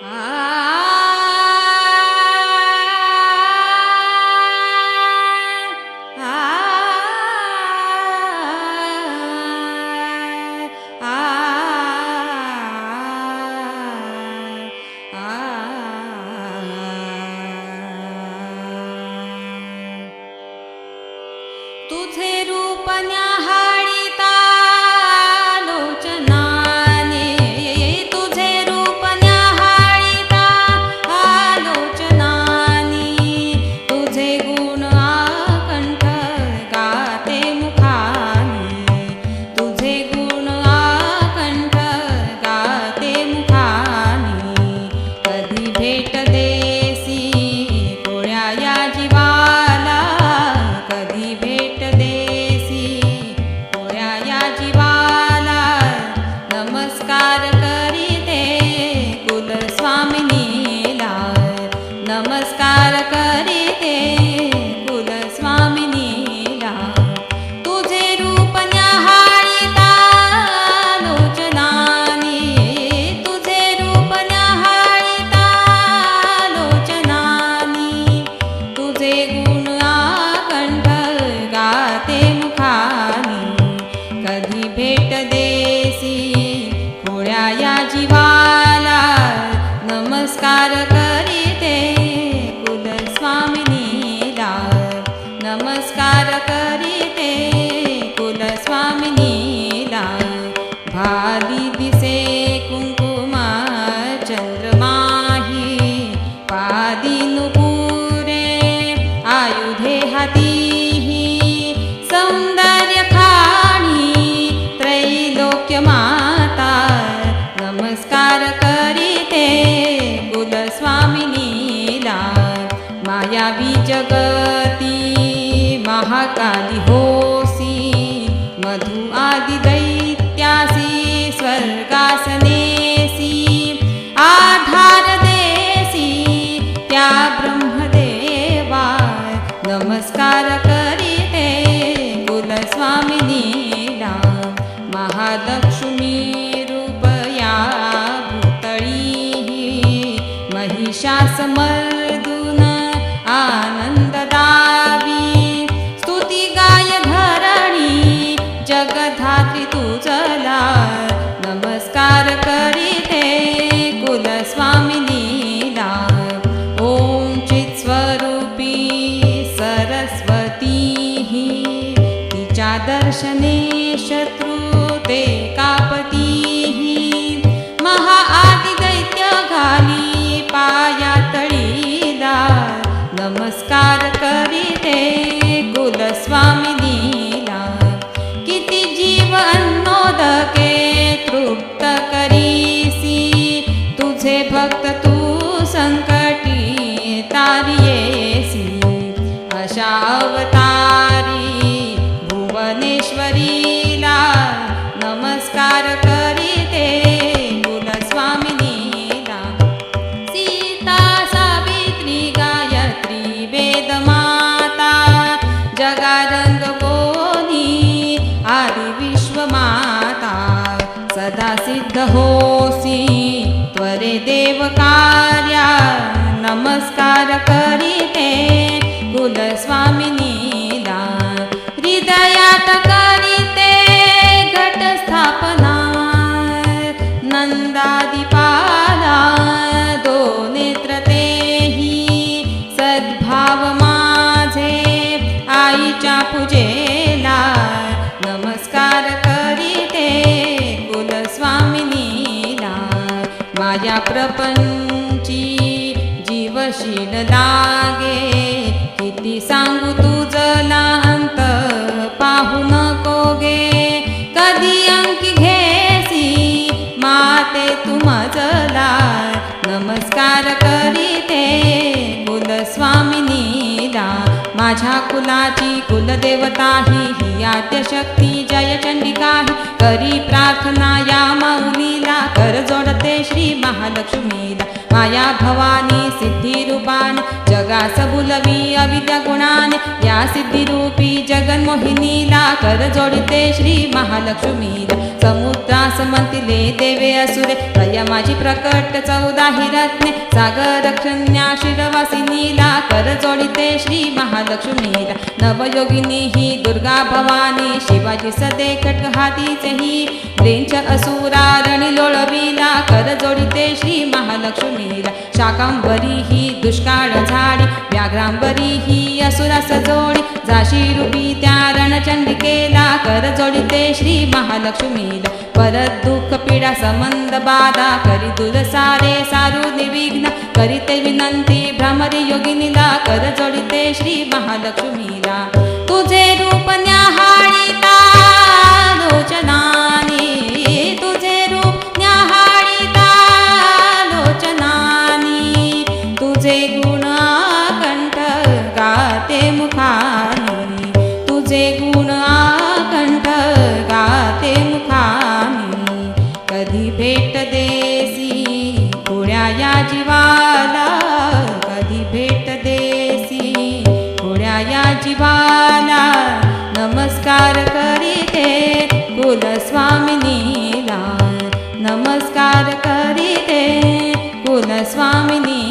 तुझे रूप कधी गाते मुखानी जगती महाकाली होसी मधु आदि दैत्यासी स्वर्गासनेसी आधार देसी त्या ब्रह्मदेवा नमस्कार करीते कुलस्वामिनीला महालक्ष्मी रूपया भूतळी महिषासमर दर्शने शत्रू ते कापती महाआदि दैत्य घाली पाया तळीदार. नमस्कार करीते कुलस्वामिनीला किती जीव अन्नोदके तृप्त करीसी. तुझे भक्त तू जगारंग आदि आदि विश्वमाता सदा सिद्ध होसी। त्वरे देव कार्या नमस्कार करीते। माया प्रपंची जीवशील लागे. किती सांगू तुझला लांत पाहू नको गे. कधी अंकी घेसी माते तू मजला. नमस्कार करीते कुलस्वामिनीला माझ्या कुलाची कुलदेवता ही आद्यशक्ती जय चंडिका ही करी प्रार्थना या माऊलीला कर जोडते श्री महालक्ष्मीला. माया भवानी सिद्धी रूपान जग जगास बुलवी अविद्या गुणान. या सिद्धिरूपी जगन्मोहिनीला कर जोडिते श्री महालक्ष्मीला. समुद्रास मंतिले देवे असुरे दया माझी प्रकट चौदा हिरत्ने सागर रक्षण्या शिरवासिनीला कर जोडिते श्री महालक्ष्मीला. नवयोगिनी ही दुर्गा भवानी शिवाजी सदे खटक लेंच असुरा रणी कर जोडिते श्री महालक्ष्मीला. शाकांबरी ही दुष्काळ झाडी व्याघ्रांबरी ही असुरा सजोडी. जाशी रूपी त्या रणचंडिकेला कर जोडिते श्री महालक्ष्मीला. परत दुःख पीडा संबंध बाधा करी दूर सारे सारू निर्विघ्न करीते विनंती भ्रमरी योगिनीला कर जोडिते श्री महालक्ष्मीला. तुझे रूप न्याहाळीता तुझे गुण आकंठ गाते मुखामी. कधी भेट देसी पुण्या या जीवाला? कधी भेट देसी पुण्या या जीवाला? नमस्कार करीते कुलस्वामिनीला नमस्कार करीते कुलस्वामिनी